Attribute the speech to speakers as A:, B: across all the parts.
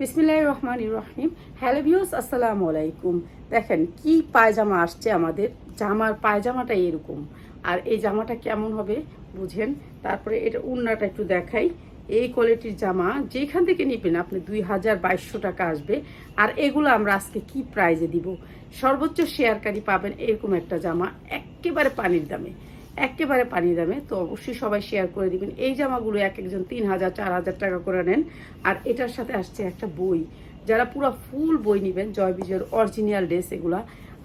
A: বিসমিল্লাহ রহমান রহিম। Hello views আসসালামু আলাইকুম। দেখেন কি পায়জামা আসছে আমাদের। জামার পায়জামাটা এরকম। আর এই জামাটা কেমন হবে বুঝেন? তারপরে এটা উন্নাটা একটু দেখাই। এই কোয়ালিটির জামা যেখান থেকে নেবেন, আপনি দুই হাজার বাইশশো টাকা আসবে। আর এগুলো আমরা আজকে কি প্রাইজে দিব? সর্বোচ্চ শেয়ারকারী পাবেন এরকম একটা জামা, একেবারে পানির দামে। একেবারে পানি দামে, তো অবশ্যই সবাই শেয়ার করে দিবেন। এই জামাগুলো এক একজন তিন হাজার, চার হাজার টাকা করে নেন। আর এটার সাথে আসছে একটা বই। যারা পুরো ফুল বই নেবেন, জয় বিজয়ের অরিজিনাল ড্রেস এগুলা,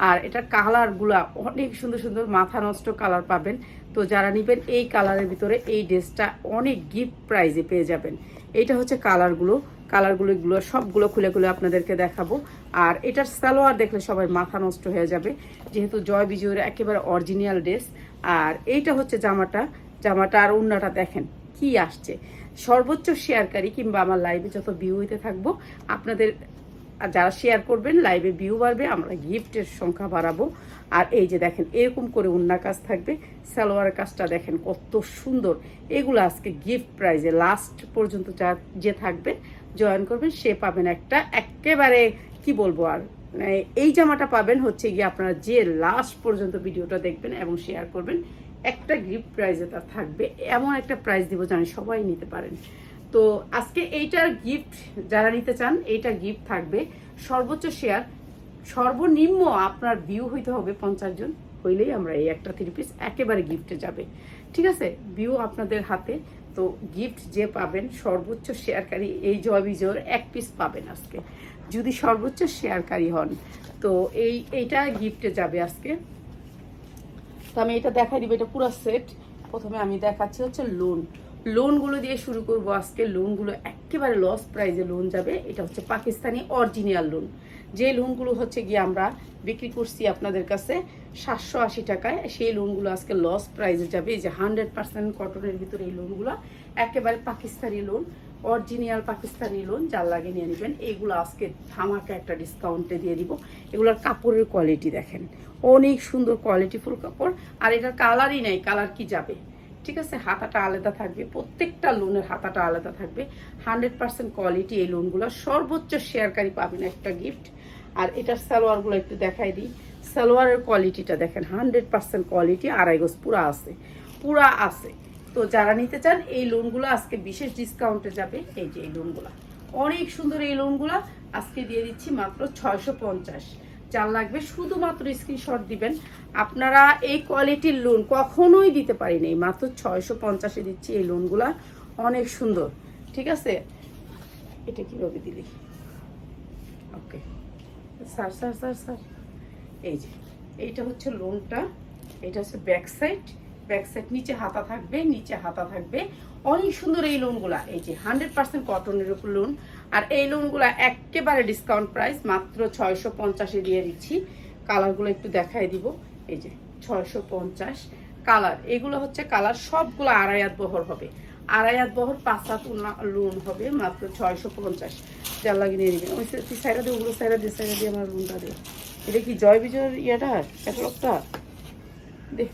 A: আর এটার কালারগুলা অনেক সুন্দর সুন্দর, মাথা নষ্ট কালার পাবেন। তো যারা নেবেন, এই কালারের ভিতরে এই ড্রেসটা অনেক গিফট প্রাইজে পেয়ে যাবেন। এইটা হচ্ছে কালারগুলো কালারগুলো এগুলো সবগুলো খুলে খুলে আপনাদেরকে দেখাবো। আর এটার সালোয়ার দেখলে সবাই মাথা নষ্ট হয়ে যাবে। যেহেতু জয় বিজয়ের একেবারে অরিজিনাল ড্রেস আর এইটা হচ্ছে জামাটা। জামাটা আর উন্নাটা দেখেন কি আসছে। সর্বোচ্চ শেয়ারকারী কিংবা আমার লাইভে যত ভিউ হইতে থাকব, আপনাদের যারা শেয়ার করবেন লাইভে ভিউ বাড়বে, আমরা গিফটের সংখ্যা বাড়াবো। আর এই যে দেখেন, এরকম করে উন্না কাজ থাকবে। সালোয়ার কাজটা দেখেন কত সুন্দর। এগুলো আজকে গিফট প্রাইজে লাস্ট পর্যন্ত যা, যে থাকবে জয়েন করবেন, সে পাবেন একটা একেবারে, কি বলব আর এই জামাটা পাবেন হচ্ছে গিয়ে আপনারা যে লাস্ট পর্যন্ত ভিডিওটা দেখবেন এবং শেয়ার করবেন, একটা গিফট প্রাইজে তার থাকবে, এমন একটা প্রাইজ দিব জানি সবাই নিতে পারেন। তো আজকে এইটার গিফট যারা নিতে চান, এইটা গিফট থাকবে। সর্বোচ্চ শেয়ার সর্বনিম্ন আপনার ভিউ হইতে হবে পঞ্চাশ জন, হইলেই আমরা এই একটা থ্রি পিস একেবারে গিফটে যাবে। ঠিক আছে? ভিউ আপনাদের হাতে। তো গিফট যে পাবেন, সর্বোচ্চ শেয়ারকারী এই জয় বিজয়ের এক পিস পাবেন আজকে। যদি সর্বোচ্চ শেয়ারকারী হন। তো এই, এইটা গিফটে যাবে আজকে। তো আমি এটা দেখাই দিব, এটা পুরো সেট প্রথমে আমি দেখাচ্ছি হচ্ছে লোন লোনগুলো দিয়ে শুরু করব আজকে। লোনগুলো একেবারে লস প্রাইজে লোন যাবে। এটা হচ্ছে পাকিস্তানি অরিজিনাল লোন যে লোনগুলো হচ্ছে গিয়ে আমরা বিক্রি করছি আপনাদের কাছে, সাতশো আশি টাকায়, সেই লোনগুলো আজকে লস প্রাইজে যাবে। এই যে হান্ড্রেড পার্সেন্ট কটনের ভিতরে এই লোনগুলো একেবারে Pakistani lawn original Pakistani lawn যার লাগে নিয়ে নেবেন। এইগুলো আজকে ধামাকা একটা ডিসকাউন্টে দিয়ে দিব। এগুলোর কাপড়ের কোয়ালিটি দেখেন। অনেক সুন্দর কোয়ালিটিফুল কাপড়। আর এটার কালারই নেই কালার কি যাবে? ঠিক আছে, হাতাটা আলাদা থাকবে, প্রত্যেকটা লোনের হাতাটা আলাদা থাকবে। হান্ড্রেড পার্সেন্ট কোয়ালিটি এই লোনগুলো সর্বোচ্চ শেয়ারকারী পাবেন একটা গিফট আর এটার সালোয়ারগুলো একটু দেখাই দিই। সালোয়ারের কোয়ালিটিটা দেখেন হান্ড্রেড পার্সেন্ট কোয়ালিটি আড়াই গোজ, পুরা আছে। পুরা আছে। তো যারা নিতে চান, এই লোনগুলো আজকে বিশেষ ডিসকাউন্টে যাবে। এই যে এই লোনগুলো অনেক সুন্দর এই লোনগুলো আজকে দিয়ে দিচ্ছি মাত্র ছয়শো পঞ্চাশ। যার লাগবে শুধুমাত্র স্ক্রিনশট দিবেন। আপনারা এই কোয়ালিটির লোন কখনোই দিতে পারি নাই মাত্র ছয়শো পঞ্চাশে দিচ্ছি এই লোনগুলা অনেক সুন্দর। ঠিক আছে? এটা কীভাবে দিলি? Okay. Sir sir sir sir. এই যে, এইটা হচ্ছে লোনটা এটা হচ্ছে ব্যাক সাইড ব্যাক সাইড, নিচে হাতা থাকবে, নিচে হাতা থাকবে। অনেক সুন্দর এই লোনগুলা এই যে হান্ড্রেড পার্সেন্ট কটনের উপর লোন আর এই লোনগুলা একেবারে ডিসকাউন্ট প্রাইস মাত্র ছয়শো পঞ্চাশে দিয়ে দিচ্ছি। কালারগুলো একটু দেখাই দিব। এই যে ছয়শো পঞ্চাশ। কালার এগুলো হচ্ছে কালার সবগুলো আড়াইয়াত বহর হবে। আড়াইয়াত বহর পাঁচ সাত লোন হবে, মাত্র ছয়শো পঞ্চাশ। যার লাগে নিয়ে নেবেন। ওই সাইডা দিয়ে ওগুলো সাইডা দিয়ে সাইডা দিয়ে আমার লোনটা দে এটা কি জয় বিজয়ের ইয়েটা? ক্যাটালগটা দেখ।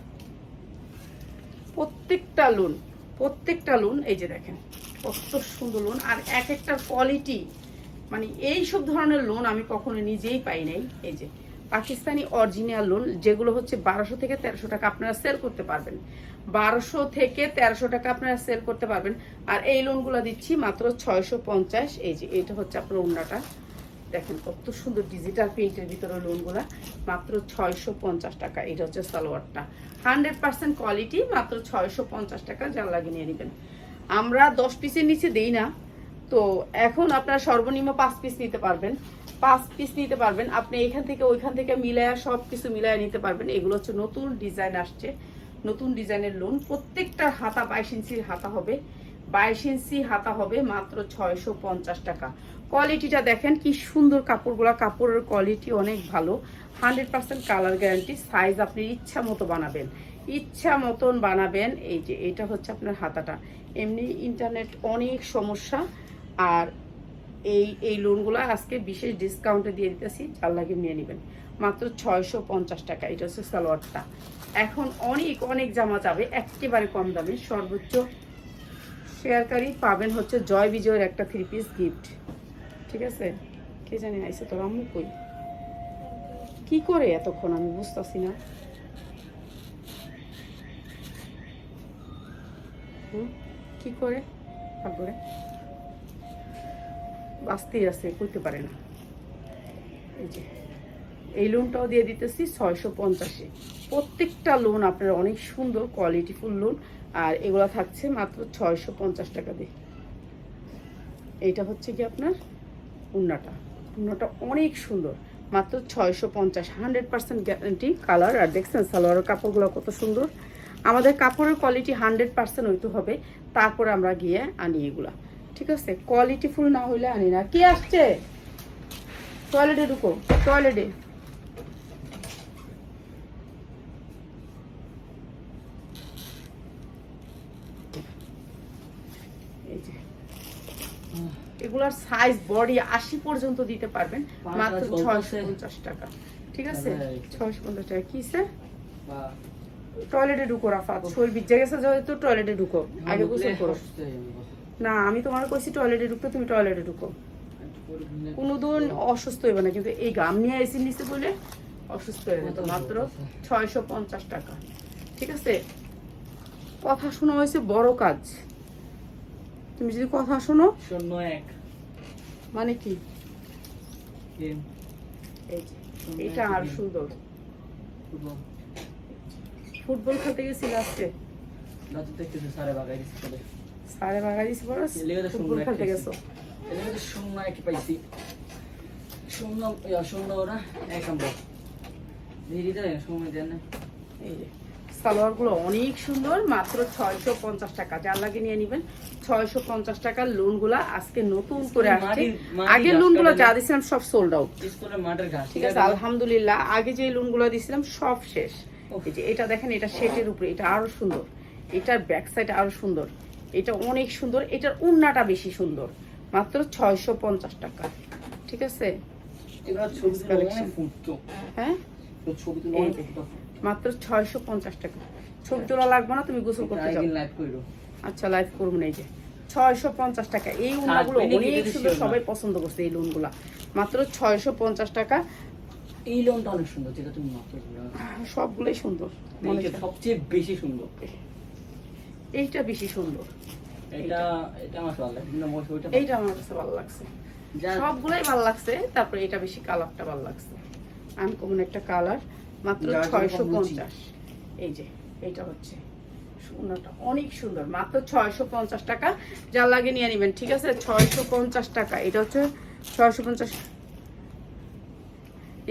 A: প্রত্যেকটা লোন প্রত্যেকটা লোন এই যে দেখেন, কত সুন্দর লোন আর এক একটার কোয়ালিটি মানে এই সব ধরনের লোন আমি কখনো নিজেই পাই নাই। এই যে পাকিস্তানি অরিজিনাল লোন যেগুলো হচ্ছে বারোশো থেকে তেরোশো টাকা আপনারা সেল করতে পারবেন। বারোশো থেকে তেরোশো টাকা আপনারা সেল করতে পারবেন। আর এই লোনগুলো দিচ্ছি মাত্র ছয়শো পঞ্চাশ। এই যে এটা হচ্ছে আপনার ওনাটা দেখেন, কত সুন্দর ডিজিটাল প্রিন্টের ভিতরে লোনগুলা মাত্র ছয়শো পঞ্চাশ টাকা। এটা হচ্ছে সালোয়ারটা। হান্ড্রেড পার্সেন্ট কোয়ালিটি মাত্র ছয়শো পঞ্চাশ টাকা। যার লাগে নিয়ে নেবেন। আমরা দশ পিসের নিচে দেই না। তো এখন আপনারা সর্বনিম্ন পাঁচ পিস নিতে পারবেন। পাঁচ পিস নিতে পারবেন। আপনি এখান থেকে, ওইখান থেকে মিলায়া, সব কিছু মিলায়া নিতে পারবেন। এগুলো হচ্ছে নতুন ডিজাইন আসছে। নতুন ডিজাইনের লোন প্রত্যেকটার হাতা বাইশ ইঞ্চির হাতা হবে। বাইশ ইঞ্চি হাতা হবে মাত্র ছয়শো পঞ্চাশ টাকা। কোয়ালিটিটা দেখেন কি সুন্দর কাপড়গুলো। কাপড়ের কোয়ালিটি অনেক ভালো। Hundred percent colour guarantee size আপনি ইচ্ছা মতো বানাবেন। ইচ্ছা মতন বানাবেন, এই যে এটা হচ্ছে আপনার হাতাটা। এমনি ইন্টারনেট অনেক সমস্যা। আর এই এই লোনগুলো আজকে বিশেষ ডিসকাউন্টে দিয়ে দিতেছি, যার লাগে নিয়ে নেবেন। মাত্র ছয়শো পঞ্চাশ টাকা, এটা হচ্ছে সালোয়ারটা। এখন অনেক অনেক জামা যাবে, একেবারে কম দামে, সর্বোচ্চ শেয়ারকারী পাবেন হচ্ছে জয় বিজয়ের একটা থ্রি পিস গিফট ঠিক আছে? কে জানি আইসে তোর আম্মু কই? কি করে এতক্ষণ? আমি বুঝতেছি না? কি করে? করে বাঁচতেই আছে করতে পারে না। এই যে, এই লোনটাও দিয়ে দিতেছি ছয়শো পঞ্চাশে। প্রত্যেকটা লোন আপনার অনেক সুন্দর কোয়ালিটিফুল লোন আর এগুলো থাকছে মাত্র ছয়শো পঞ্চাশ টাকা দিয়ে। এইটা হচ্ছে কি আপনার? উন্নাটা। উন্নাটা অনেক সুন্দর। মাত্র ছয়শো পঞ্চাশ, হান্ড্রেড পার্সেন্ট গ্যারান্টি কালার। আর দেখছেন সালোয়ারের কাপড়গুলো কত সুন্দর। আমাদের কাপড়ের কোয়ালিটি হান্ড্রেড পার্সেন্ট হইতে হবে। তারপরে আমরা গিয়ে আনি এগুলা। ঠিক আছে? কোয়ালিটি ফুল না হইলে আনি না। কি আসছে? টয়লেটে ঢুকো। টয়লেটে এই যে এগুলার সাইজ বডি আশি পর্যন্ত দিতে পারবেন মাত্র ছয়শো পঞ্চাশ টাকা। ঠিক আছে. ছয়শো পঞ্চাশ টাকা। কি স্যার? টয়লেটে ঢুকো শরীর ভিজে গেছে যেহেতু টয়লেটে ঢুকো। আগে গোসল করো। না আমি তোমার কইছি টয়লেটে ঢুকতে তুমি টয়লেটে ঢুকো। কোনোদিন অসুস্থ হইবে না কিন্তু এই গাম নিয়ে এসি নিচে বলে অসুস্থ হয়ে যেত মাত্র ছয়শো পঞ্চাশ টাকা। ঠিক আছে? কথা শোনা হয়েছে বড় কাজ। তুমি যদি কথা শোনো
B: শূন্য এক।
A: মানে কি? এটা আর সুন্দর।
B: ফুটবল
A: ফুটবল খেলতে গেছিল আজকে?
B: সারে বাগাই
A: সাড়ে বাগাই দিছি
B: তো
A: ফুটবল খেলতে
B: একটা
A: গেছো?
B: শূন্য এক পাইছি। শূন্য শূন্য ওরা এক
A: অনেক সুন্দর মাত্র ছয়শো পঞ্চাশ টাকা। যার লাগে নিয়ে নিবেন। ছয়শো পঞ্চাশ টাকার লোনগুলা আজকে নতুন করে আসছে। আগে
B: গাছ
A: লোনগুলো
B: কাটা
A: যা সব সোল্ড আউট
B: স্কুলের মাঠের ঘাস
A: ঠিক আছে আলহামদুলিল্লাহ আগে যে লোনগুলো দিছিলাম সব শেষ। এটা দেখেন এটা শেটের উপরে এটা আরও সুন্দর। এটার ব্যাক সাইড আরও সুন্দর। এটা অনেক সুন্দর এটার উন্নাটা বেশি সুন্দর। মাত্র ছয়শো পঞ্চাশ টাকা ঠিক আছে? হ্যাঁ?
B: তো ছবি তুলে অনেক
A: মাত্র ছয়শো পঞ্চাশ টাকা। ছবি তোলা লাগবে না তুমি গোসল করতে যাও।
B: লাইভ কইরো
A: আচ্ছা লাইভ করব না এই যে। ছয়শো পঞ্চাশ টাকা। এই উন্নাগুলো অনেক সুন্দর সবাই পছন্দ করছে এই লোনগুলা মাত্র ছয়শো পঞ্চাশ টাকা।
B: এই লোনটা অনেক সুন্দর যেটা তুমি
A: সবগুলোই সুন্দর
B: এইটা সবচেয়ে বেশি সুন্দর।
A: এইটা বেশি সুন্দর।
B: এটা এটা আমার ভালো লাগে কিন্তু আমার ওইটা
A: এইটা আমার কাছে ভালো লাগছে।
B: যা
A: সবগুলাই ভালো লাগছে তারপরে এটা বেশি কালারটা ভালো লাগছে। আনকমন একটা কালার মাত্র ছয়শো পঞ্চাশ। এই যে এইটা হচ্ছে। অনেক সুন্দর। মাত্র ছয়শো পঞ্চাশ টাকা। যা লাগে নিয়ে নেবেন ঠিক আছে? ছয়শো পঞ্চাশ টাকা। এটা হচ্ছে ছয়শো পঞ্চাশ।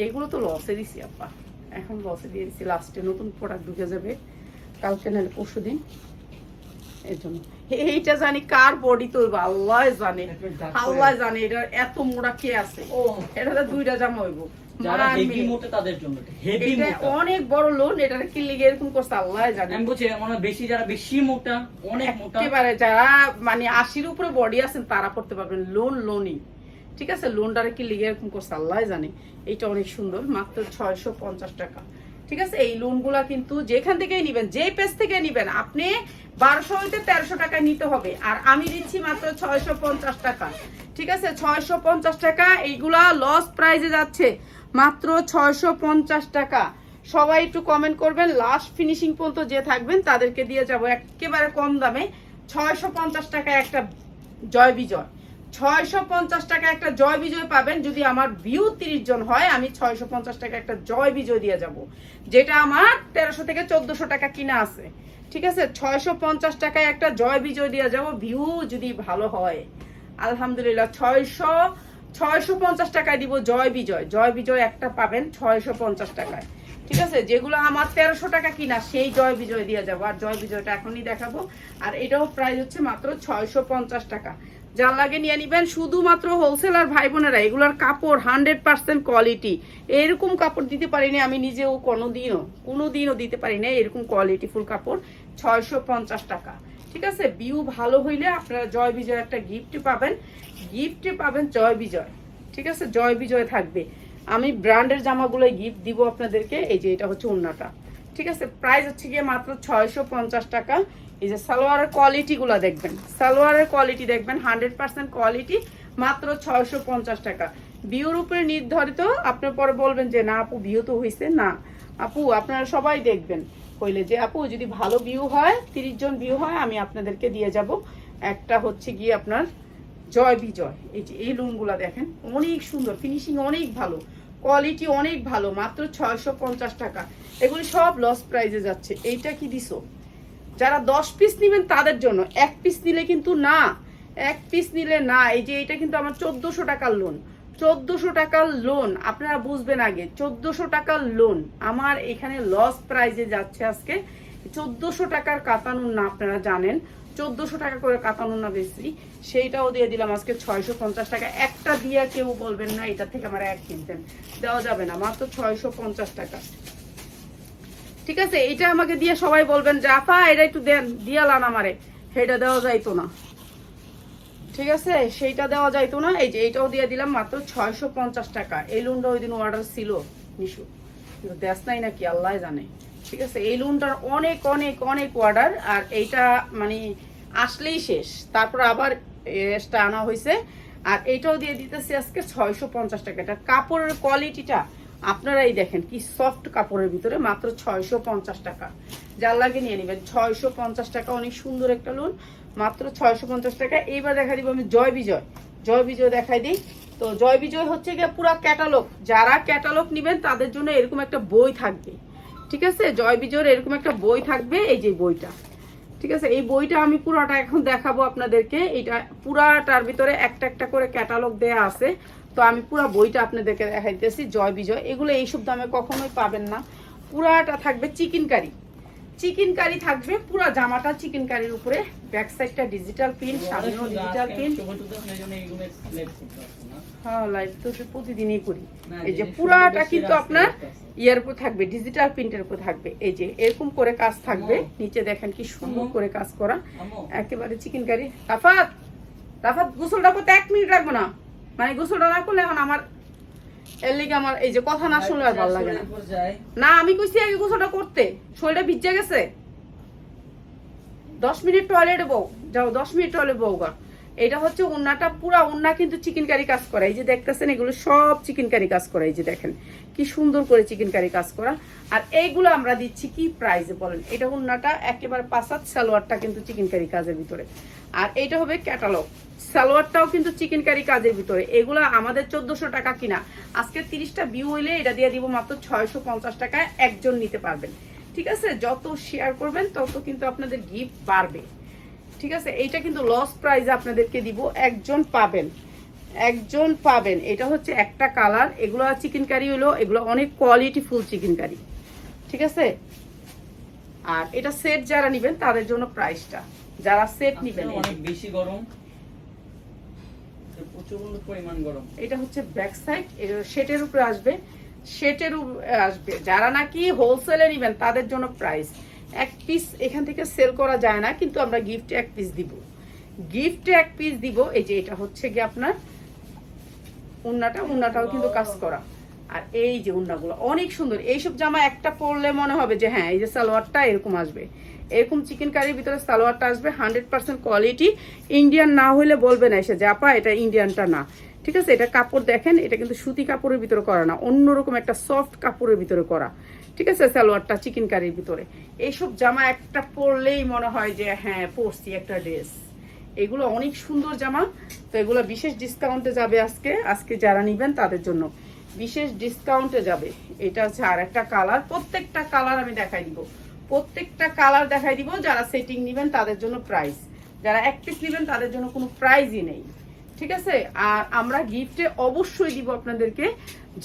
A: এগুলো তো লসে দিছি আপা এখন লসে দিয়ে দিছি। লাস্টে নতুন প্রোডাক্ট ঢুকে যাবে কালকে নাহলে পরশু দিন। এর জন্য। এইটা জানি কার বডি তো আল্লাহ জানে। আল্লাহ জানে। এটা এত মোড়া কে আছে?
B: ও।
A: এটাতে দুইটা জামা হইব।
B: যারা হেভি। মোটা তাদের জন্য হেভি মোটা।
A: অনেক বড় লোন এটা কি লিগে এরকম করছে আল্লাহ জানে।
B: আমি বলছি মানে বেশি যারা বেশি মোটা অনেক মোটা।
A: একেবারে যারা মানে আশির উপরে বডি আছেন তারা করতে পারবেন লোন লোনই ঠিক আছে? লোনটারে কি লিগে এরকম করছে আল্লাহ জানে। এইটা অনেক সুন্দর মাত্র ছয়শো পঞ্চাশ টাকা। ঠিক আছে? এই লোনগুলা কিন্তু যেখান থেকেই নিবেন যেই পেজ থেকে নিবেন আপনি বারোশো হইতে তেরোশো টাকা নিতে হবে। আর আমি দিচ্ছি মাত্র ছয়শো পঞ্চাশ টাকা। ঠিক আছে? ছয়শো পঞ্চাশ টাকা এইগুলা লস প্রাইজে যাচ্ছে। মাত্র ছয়শো পঞ্চাশ টাকা। সবাই একটু কমেন্ট করবেন লাস্ট ফিনিশিং পর্যন্ত যে থাকবেন, তাদেরকে দিয়ে যাব একেবারে কম দামে। ছয়শো পঞ্চাশ টাকা একটা জয় বিজয়। ছয়শো পঞ্চাশ টাকা একটা জয় বিজয় পাবেন, যদি আমার ভিউ তিরিশ জন হয়, আমি ছয়শো পঞ্চাশ টাকা একটা জয় বিজয় দিয়ে যাব। যেটা আমার তেরোশো থেকে চোদ্দশো টাকা কিনা আছে। ঠিক আছে? ছয়শো পঞ্চাশ টাকায় একটা জয় বিজয় দিয়ে যাব ভিউ যদি ভালো হয়। আলহামদুলিল্লাহ, ছয়শো ছয়শো পঞ্চাশ টাকায় দিব জয় বিজয়। জয় বিজয় একটা পাবেন ছয়শো পঞ্চাশ টাকায়। ঠিক আছে? যেগুলো আমার তেরোশো টাকা কিনা, সেই জয় বিজয় দিয়ে যাব। আর জয় বিজয়টা এখনই দেখাবো। আর এটাও প্রাইস হচ্ছে মাত্র ছয়শো পঞ্চাশ টাকা। যার লাগে নিয়ে নিবেন শুধুমাত্র হোলসেলার ভাই বোনেরা এগুলোর কাপড় হান্ড্রেড পার্সেন্ট কোয়ালিটি। এরকম কাপড় দিতে পারিনি আমি নিজেও, কোনোদিনও কোনোদিনও দিতে পারি না এরকম কোয়ালিটি ফুল কাপড়, ছয়শো পঞ্চাশ টাকা। ঠিক আছে? ভিউ ভালো হইলে আপনারা জয় বিজয় একটা গিফট পাবেন। গিফটে পাবেন জয় বিজয়। ঠিক আছে? জয় বিজয় থাকবে। আমি ব্র্যান্ডের জামাগুলো গিফট দিব আপনাদেরকে। এই যে এটা হচ্ছে ওন্নাটা ঠিক আছে? প্রাইস হচ্ছে গিয়ে মাত্র ছয়শো পঞ্চাশ টাকা। এই যে সালোয়ারের কোয়ালিটিগুলো দেখবেন। সালোয়ারের কোয়ালিটি দেখবেন হান্ড্রেড পার্সেন্ট কোয়ালিটি মাত্র ছয়শো পঞ্চাশ টাকা। বিউর উপরে নির্ধারিত আপনার পরে বলবেন যে, না আপু বিউ তো হয়েছে না। আপু, আপনারা সবাই দেখবেন। হইলে যে, আপু, যদি ভালো ভিউ হয়, তিরিশ জন ভিউ হয়, আমি আপনাদেরকে দিয়ে যাব। একটা হচ্ছে গিয়ে আপনার জয় বিজয়। এই যে, এই লুনগুলা দেখেন, অনেক সুন্দর ফিনিশিং অনেক ভালো কোয়ালিটি অনেক ভালো, মাত্র ছয়শো পঞ্চাশ টাকা। এগুলি সব লস প্রাইজে যাচ্ছে। এইটা কি দিছো? যারা দশ পিস নেবেন তাদের জন্য। এক পিস নিলে কিন্তু না। এক পিস নিলে না। এই যে এটা কিন্তু আমার চোদ্দশো টাকার লোন চোদ্দশো টাকার লোন আপনারা বুঝবেন আগে। চোদ্দশো টাকার লোন আমার এখানে লস প্রাইজে যাচ্ছে আজকে। চোদ্দশো টাকার কাতানুন না, আপনারা জানেন। চোদ্দশো টাকা করে কাতানুন না বেশি। সেইটাও দিয়ে দিলাম আজকে ছয়শো পঞ্চাশ টাকা। একটা দিয়ে কেউ বলবেন না, এটা থেকে আমার এক কিনতেন। দেওয়া যাবে না। মাত্র ছয়শো পঞ্চাশ টাকা। ঠিক আছে, এটা আমাকে দিয়ে সবাই বলবেন যে, আপা, এটা একটু দেন দিয়ালান আমারে। সেটা দেওয়া যাইতো না। ঠিক আছে, সেইটা দেওয়া যাইতো না। এই যে, এইটাও দিয়ে দিলাম মাত্র ছয়শো পঞ্চাশ টাকা। এই লোনটা ওই দিন অর্ডার ছিল নিশু। কিন্তু দেশ নাই নাকি, আল্লাহ জানে। ঠিক আছে, এই লোনটার অনেক অনেক অনেক অর্ডার আর এইটা মানে আসলেই শেষ। তারপর আবার এসটা আনা হয়েছে আর এইটাও দিয়ে দিতেছি আজকে ছয়শো পঞ্চাশ টাকা। এটা কাপড়ের কোয়ালিটিটা আপনারাই দেখেন কি সফট কাপড়ের ভিতরে মাত্র ছয়শো পঞ্চাশ টাকা। যার লাগে নিয়ে নেবেন। ছয়শো পঞ্চাশ টাকা, অনেক সুন্দর একটা লোন মাত্র ছয়শো পঞ্চাশ টাকা। এইবার দেখা দিব আমি জয় বিজয়। জয় বিজয় দেখাই দিই। তো জয় বিজয় হচ্ছে গিয়ে পুরা ক্যাটালগ যারা ক্যাটালগ নেবেন, তাদের জন্য এরকম একটা বই থাকবে। ঠিক আছে? জয় বিজয়ের এরকম একটা বই থাকবে, এই যে বইটা। ঠিক আছে? এই বইটা আমি পুরাটা এখন দেখাবো আপনাদেরকে। এটা পুরাটার ভিতরে একটা একটা করে ক্যাটালগ দেয়া আছে। তো আমি পুরা বইটা আপনাদেরকে দেখাইতেছি জয় বিজয়। এগুলো এইসব দামে কখনোই পাবেন না। পুরাটা থাকবে চিকেন কারি। চিকেন কারি থাকবে পুরা জামাটা চিকেন কারির উপরে। ব্যাক সাইডটা ডিজিটাল প্রিন্ট সামনেও ডিজিটাল প্রিন্ট হ্যাঁ লাইভ তো সে প্রতিদিনই করি। এই যে পুরাটা কিন্তু আপনার ইয়ার উপর থাকবে ডিজিটাল প্রিন্টের উপর থাকবে। এই যে এরকম করে কাজ থাকবে। নিচে দেখেন কি সুন্দর করে কাজ করা। একেবারে চিকেন কারি। রাফাত! রাফাত গোসলটা করতে এক মিনিট রাখব না। মানে গোসলটা না করলে এখন আমার এর লিগে আমার এই যে কথা না শুনলে আর ভালো লাগে না। না, আমি কইছি আগে গোসলটা করতে। শরীরটা ভিজে গেছে। দশ মিনিট টয়লেট বউ। যাও, দশ মিনিট টয়লেট বউ গা। এটা হচ্ছে উন্নাটা পুরা উন্না কিন্তু চিকেন কারি কাজ করা। এই যে দেখতেছেন, এগুলো সব চিকেন কারি কাজ করা, এই যে দেখেন। কি সুন্দর করে চিকেন কারি কাজ করা। আর এইগুলো আমরা দিচ্ছি কি প্রাইসে বলেন? এটা উন্নাটা একেবারে পাঁচাত সালোয়ারটা কিন্তু চিকেন কারি কাজের ভিতরে। আর এইটা হবে ক্যাটালগ সালোয়ারটাও কিন্তু চিকেন কারি কাজের ভিতরে। এগুলো আমাদের চোদ্দশো টাকা কিনা। আজকে তিরিশটা ভিউ হইলে এটা দিয়ে দিব মাত্র ছয়শো পঞ্চাশ টাকায় একজন নিতে পারবেন। ঠিক আছে? যত শেয়ার করবেন, তত কিন্তু আপনাদের গিফট বাড়বে। ঠিক আছে? এইটা কিন্তু লস প্রাইজ আপনাদেরকে দিব। একজন পাবেন। একজন পাবেন। এটা হচ্ছে একটা কালার এগুলো চিকেন কারি হলো এগুলো অনেক কোয়ালিটি ফুল চিকেন কারি ঠিক আছে? আর এটা সেট যারা নেবেন তাদের জন্য প্রাইসটা যারা সেট নেবেন
B: অনেক বেশি গরম। প্রচণ্ড পরিমাণ গরম।
A: এটা হচ্ছে ব্যাক সাইড শেটের উপরে আসবে। শেটের উপরে আসবে। যারা নাকি হোলসেলে নেবেন তাদের জন্য প্রাইস এক পিস এখান থেকে সেল করা যায় না কিন্তু আমরা গিফটে এক পিস দিব। গিফটে এক পিস দিব এই যে এটা হচ্ছে কি আপনার উন্নাটা উন্নাটাও কিন্তু কাজ করা। আর এই যে উন্নাগুলো অনেক সুন্দর। এইসব জামা একটা পরলে মনে হবে যে হ্যাঁ এই যে সালোয়ারটা এরকম আসবে। এরকম চিকেন কারির ভিতরে সালোয়ারটা আসবে হান্ড্রেড পার্সেন্ট কোয়ালিটি ইন্ডিয়ান না হলে বলবে না এসে যে আপা এটা ইন্ডিয়ানটা না। ঠিক আছে? এটা কাপড় দেখেন এটা কিন্তু সুতি কাপড়ের ভিতরে করা না। অন্যরকম একটা সফট কাপড়ের ভিতরে করা। ঠিক আছে, সালোয়ারটা চিকেন কারির ভিতরে। এইসব জামা একটা পরলেই মনে হয় যে হ্যাঁ পরছি একটা ড্রেস। এগুলো অনেক সুন্দর জামা, তো এগুলো বিশেষ ডিসকাউন্টে যাবে আজকে। আজকে যারা নিবেন তাদের জন্য। বিশেষ ডিসকাউন্টে যাবে। এটা হচ্ছে আর একটা কালার প্রত্যেকটা কালার আমি দেখাই দিব। প্রত্যেকটা কালার দেখাই দিব। যারা সেটিং নিবেন তাদের জন্য প্রাইস যারা এক পিস নিবেন তাদের জন্য কোনো প্রাইজই নেই। ঠিক আছে? আর আমরা গিফটে অবশ্যই দিব আপনাদেরকে।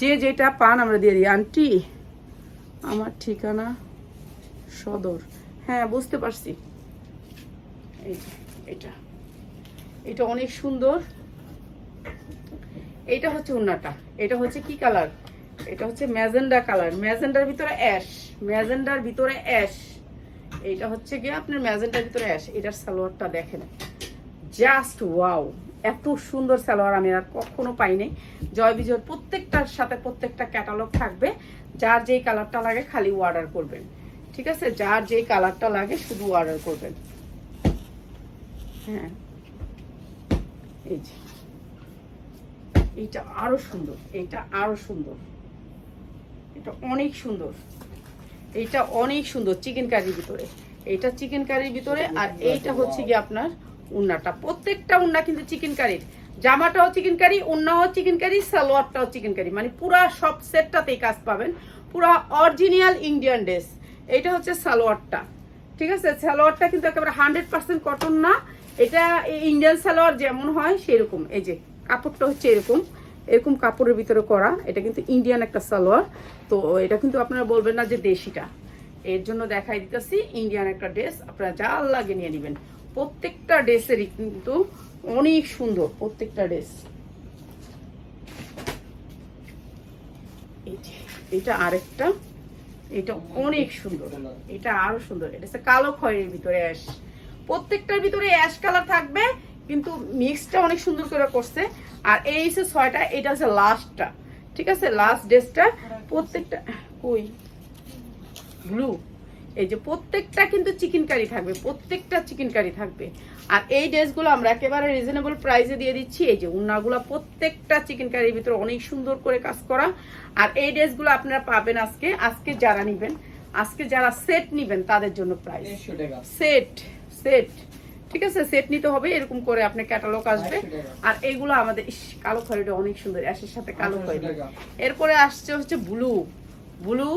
A: যে যেটা পান আমরা দিয়ে দিই। আন্টি আমার ঠিকানা সদর। হ্যাঁ বুঝতে পারছি। এটা। এটা অনেক সুন্দর। এটা হচ্ছে উন্নাটা এটা হচ্ছে কি কালার? এটা হচ্ছে ম্যাজেন্ডা কালার। ম্যাজেন্ডার ভিতরে অ্যাশ। ম্যাজেন্ডার ভিতরে অ্যাশ। এটা হচ্ছে গিয়ে আপনার ম্যাজেন্ডার ভিতরে অ্যাশ। এটার সালোয়ারটা দেখেন। Just wow! এত সুন্দর সালোয়ার আমি আর কখনো পাইনি। জয় বিজয়ের প্রত্যেকটার সাথে প্রত্যেকটা ক্যাটালগ থাকবে। যার যেই কালারটা লাগে খালি অর্ডার করবেন। ঠিক আছে? যার যেই কালারটা লাগে শুধু অর্ডার করবেন। হ্যাঁ। এই যে। এইটা আরও সুন্দর। এইটা আরও সুন্দর। এটা অনেক সুন্দর। এইটা অনেক সুন্দর চিকেন কারির ভিতরে। এইটা চিকেন কারির ভিতরে আর এইটা হচ্ছে কি আপনার উন্নাটা। প্রত্যেকটা উন্না কিন্তু চিকেন কারির। জামাটাও চিকেন কারি উন্নাও চিকেন কারি সালোয়ারটাও চিকেন কারি মানে পুরা সব সেটটাতেই কাজ পাবেন। পুরা অরিজিনাল ইন্ডিয়ান ড্রেস এইটা হচ্ছে সালোয়ারটা। ঠিক আছে? সালোয়ারটা কিন্তু একেবারে হান্ড্রেড পার্সেন্ট কটন না। এটা ইন্ডিয়ান সালোয়ার যেমন হয়, সেরকম। এই যে কাপড়টা হচ্ছে এরকম। এরকম কাপড়ের ভিতরে করা। এটা কিন্তু ইন্ডিয়ান একটা সালোয়ার। তো এটা কিন্তু আপনারা বলবেন না যে দেশিটা। এর জন্য দেখাই দিতেছি ইন্ডিয়ান একটা ড্রেস আপনারা যা লাগে নিয়ে নেবেন। প্রত্যেকটা ড্রেসেরই কিন্তু অনেক সুন্দর প্রত্যেকটা ড্রেস। এটা আরেকটা। এটা অনেক সুন্দর। এটা আরও সুন্দর। এটা কালো খয়ের ভিতরে অ্যাশ। প্রত্যেকটার ভিতরে অ্যাশ কালার থাকবে, কিন্তু মিক্সটা অনেক সুন্দর করে করছে। আর এই হচ্ছে ছয়টা, এটা হচ্ছে লাস্টটা। ঠিক আছে? লাস্ট ড্রেসটা প্রত্যেকটা কই? ব্লু। এই যে প্রত্যেকটা কিন্তু চিকেন কারি থাকবে প্রত্যেকটা চিকেন কারি থাকবে। আর এই ড্রেসগুলো আমরা একেবারে রিজনেবল প্রাইসে দিয়ে দিচ্ছি। এই যে উন্নাগুলো প্রত্যেকটা চিকেন কারির ভিতরে অনেক সুন্দর করে কাজ করা। আর এই ড্রেসগুলো আপনারা পাবেন আজকে আজকে যারা নিবেন আজকে যারা সেট নিবেন তাদের জন্য প্রাইস সেট সেট ঠিক আছে? সেট নিতে হবে এরকম করে আপনি ক্যাটালগ আসবে। আর এগুলো আমাদের কালো খয়েরিটা অনেক সুন্দর অ্যাশের সাথে কালো খয়েরি। এরপরে আসছে হচ্ছে ব্লু ব্লু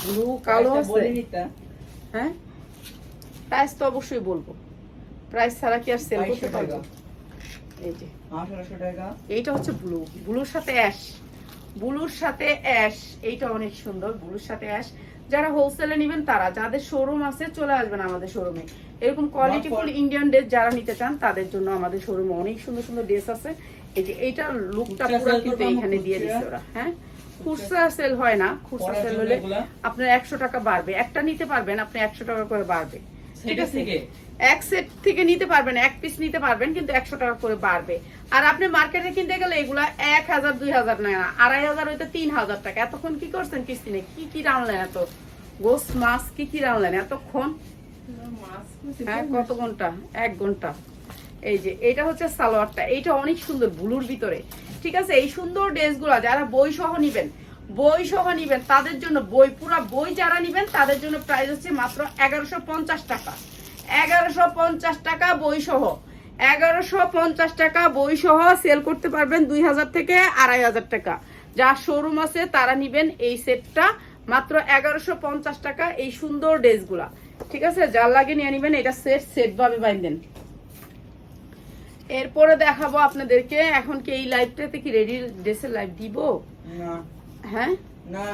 A: ব্লু কালো আছে? হ্যাঁ? প্রাইস তো অবশ্যই বলব। প্রাইস ছাড়া কি আর সেল করতে পারব? এই যে। এইটা হচ্ছে ব্লু। ব্লুর সাথে অ্যাশ ব্লুর সাথে অ্যাশ এইটা অনেক সুন্দর। ব্লুর সাথে অ্যাশ যারা হোলসেলে নেবেন তারা যাদের শোরুম আছে চলে আসবেন আমাদের শোরুমে এরকম কোয়ালিটিফুল ইন্ডিয়ান ড্রেস যারা নিতে চান তাদের জন্য আমাদের শোরুমে অনেক সুন্দর সুন্দর ড্রেস আছে। এই যে এইটার লুকটা পুরো কিন্তু এইখানে দিয়ে দিচ্ছে ওরা। হ্যাঁ? খুচরা সেল হয় না। খুচরা সেল হলে আপনার একশো টাকা বাড়বে। একটা নিতে পারবেন আপনি একশো টাকা করে বাড়বে। ঠিক আছে? এক সেট থেকে নিতে পারবেন এক পিস নিতে পারবেন কিন্তু একশো টাকা করে বাড়বে। আর আপনি মার্কেটে কিনতে গেলে এগুলা এক হাজার দুই হাজার নেয় না আড়াই হাজার হইতে তিন হাজার টাকা। এতক্ষণ কি করছেন কিস্তি নেই কি কি রানলেন এত? গোস মাছ কি কি রানলেন এতক্ষণ? হ্যাঁ কত ঘণ্টা? এক ঘণ্টা। এই যে এটা হচ্ছে সালোয়ারটা। এইটা অনেক সুন্দর ব্লুর ভিতরে। ঠিক আছে? এই সুন্দর ড্রেসগুলো যারা বই সহ নিবেন, বই সহ নিবেন, তাদের জন্য বই, পুরো বই যারা নিবেন, তাদের জন্য প্রাইস হচ্ছে মাত্র এগারোশো পঞ্চাশ টাকা। এগারোশো পঞ্চাশ টাকা বই সহ। এগারোশো পঞ্চাশ টাকা বই সহ সেল করতে পারবেন দুই হাজার থেকে আড়াই হাজার টাকা। যা শোরুম আছে, তারা নিবেন এই সেটটা মাত্র এগারোশো পঞ্চাশ টাকা এই সুন্দর ড্রেসগুলা ঠিক আছে? যার লাগে নিয়ে নিবেন, এটা সেট সেট ভাবে বাইন্দেন। এরপরে দেখাবো আপনাদেরকে এখন কি এই লাইভটাতে কি রেডি ড্রেসের লাইভ দিব?
B: না।
A: হ্যাঁ?
B: না।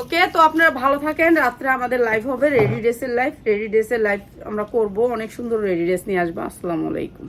A: ওকে তো আপনারা ভালো থাকেন রাত্রে আমাদের লাইভ হবে রেডি ড্রেসের লাইভ রেডি ড্রেসের লাইভ আমরা করব অনেক সুন্দর রেডি ড্রেস নিয়ে আসব আসসালামু আলাইকুম।